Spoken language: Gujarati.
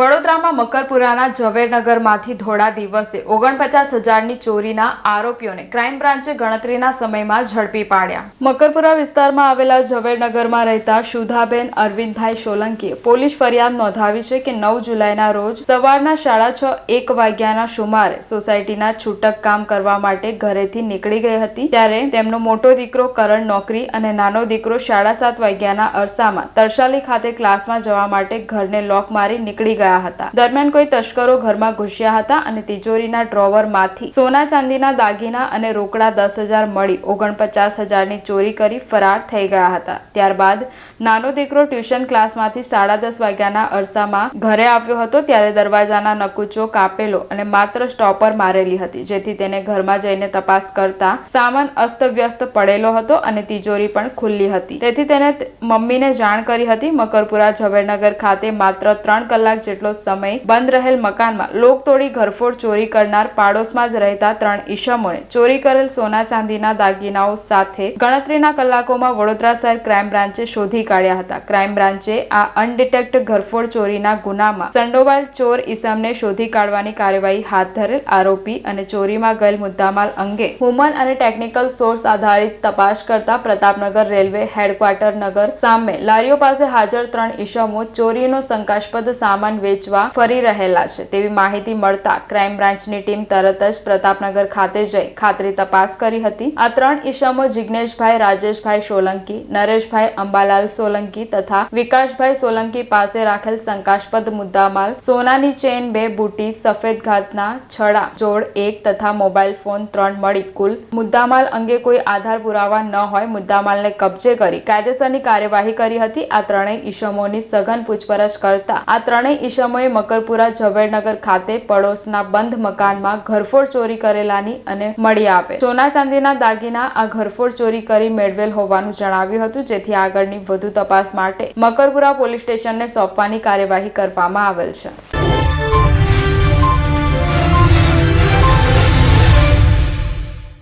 વડોદરામાં મકરપુરાના ઝવેરનગરમાંથી ધોળા દિવસે ઓગણપચાસ હજારની ચોરીના આરોપીઓને ક્રાઇમ બ્રાન્ચે ગણતરીના સમયમાં ઝડપી પાડ્યા. મકરપુરા વિસ્તારમાં આવેલા ઝવેરનગરમાં રહેતા સુધાબેન અરવિંદભાઈ સોલંકીએ પોલીસ ફરિયાદ નોંધાવી છે કે નવ જુલાઈના રોજ સવારના સાડા છ, એક વાગ્યાના સુમારે સોસાયટીના છૂટક કામ કરવા માટે ઘરેથી નીકળી ગઈ હતી, ત્યારે તેમનો મોટો દીકરો કરણ નોકરી અને નાનો દીકરો સાડા સાત વાગ્યાના અરસામાં તરસાલી ખાતે ક્લાસમાં જવા માટે ઘરને લોક મારી નીકળી ગયા. હતા. દરમિયાન કોઈ તસ્કરો ઘરમાં ઘૂસ્યા હતા અને તિજોરીના ડ્રોવરમાંથી સોના ચાંદીના દાગીના અને રોકડા દસ હજાર મળી ઓગણપચાસ હજારની ચોરી કરી ફરાર થઈ ગયા હતા. ત્યારબાદ નાનો દીકરો ટ્યુશન ક્લાસમાંથી સાડા દસ વાગ્યાના અરસામાં ઘરે આવ્યો હતો ત્યારે દરવાજાના નકુચો કાપેલો અને માત્ર સ્ટોપર મારેલી હતી, જેથી તેને ઘરમાં જઈને તપાસ કરતા સામાન અસ્તવ્યસ્ત પડેલો હતો અને તિજોરી પણ ખુલ્લી હતી. તેથી તેને મમ્મીને જાણ કરી હતી, મકરપુરા ઝવેરનગર ખાતે માત્ર ત્રણ કલાક જેટલો સમય બંધ રહેલ મકાનમાં લોક તોડી ઘરફોડ ચોરી કરનાર પાડોશમાં જ રહેતા ત્રણ ઈસમોએ ચોરી કરેલ સોના ચાંદીના દાગીનાઓ સાથે ગણતરીના કલાકોમાં વડોદરા શહેર ક્રાઇમ બ્રાન્ચે શોધી કાઢ્યા હતા. ક્રાઇમ બ્રાન્ચે આ અનડિટેક્ટ ઘરફોડ ચોરીના ગુનામાં સંડોવાયેલ ચોર ઈસમને શોધી કાઢવાની કાર્યવાહી હાથ ધરેલ આરોપી અને ચોરીમાં ગયેલ મુદ્દામાલ અંગે હ્યુમન અને ટેકનિકલ સોર્સ આધારિત તપાસ કરતા પ્રતાપનગર રેલવે હેડક્વાર્ટર નગર સામે લારીઓ પાસે હાજર ત્રણ ઈસમો ચોરીનો શંકાસ્પદ સામાન વેચવા ફરી રહેલા છે. તેવી માહિતી મળતા ક્રાઇમ બ્રાન્ચની ટીમ તરત જ પ્રતાપનગર ખાતે જઈ ખાતરી તપાસ કરી હતી. આ ત્રણ ઈસમો જિજ્ઞેશભાઈ રાજેશભાઈ સોલંકી, નરેશભાઈ અંબાલાલ સોલંકી તથા વિકાસભાઈ સોલંકી પાસે રાખેલ શંકાસ્પદ મુદ્દામાલ, સોનાની ચેન, બે બુટી, સફેદ ઘાતના છડા, જોડ એક તથા મોબાઈલ ફોન ત્રણ મળી. કુલ મુદ્દામાલ અંગે કોઈ આધાર પુરાવા ન હોય, મુદ્દામાલને કબજે કરી કાયદેસરની કાર્યવાહી કરી હતી. આ ત્રણેય ઈસમોની સઘન પૂછપરછ કરતા આ ત્રણેય ઈસમોએ મકરપુરા ઝવેરનગર ખાતે પડોશના બંધ મકાનમાં ઘરફોડ ચોરી કરેલાની અને મળી આવે સોના ચાંદીના દાગીના આ ઘરફોડ ચોરી કરી મેળવેલ હોવાનું જણાવ્યું હતું, જેથી આગળની વધુ તપાસ માટે મકરપુરા પોલીસ સ્ટેશનને સોંપવાની કાર્યવાહી કરવામાં આવેલ છે.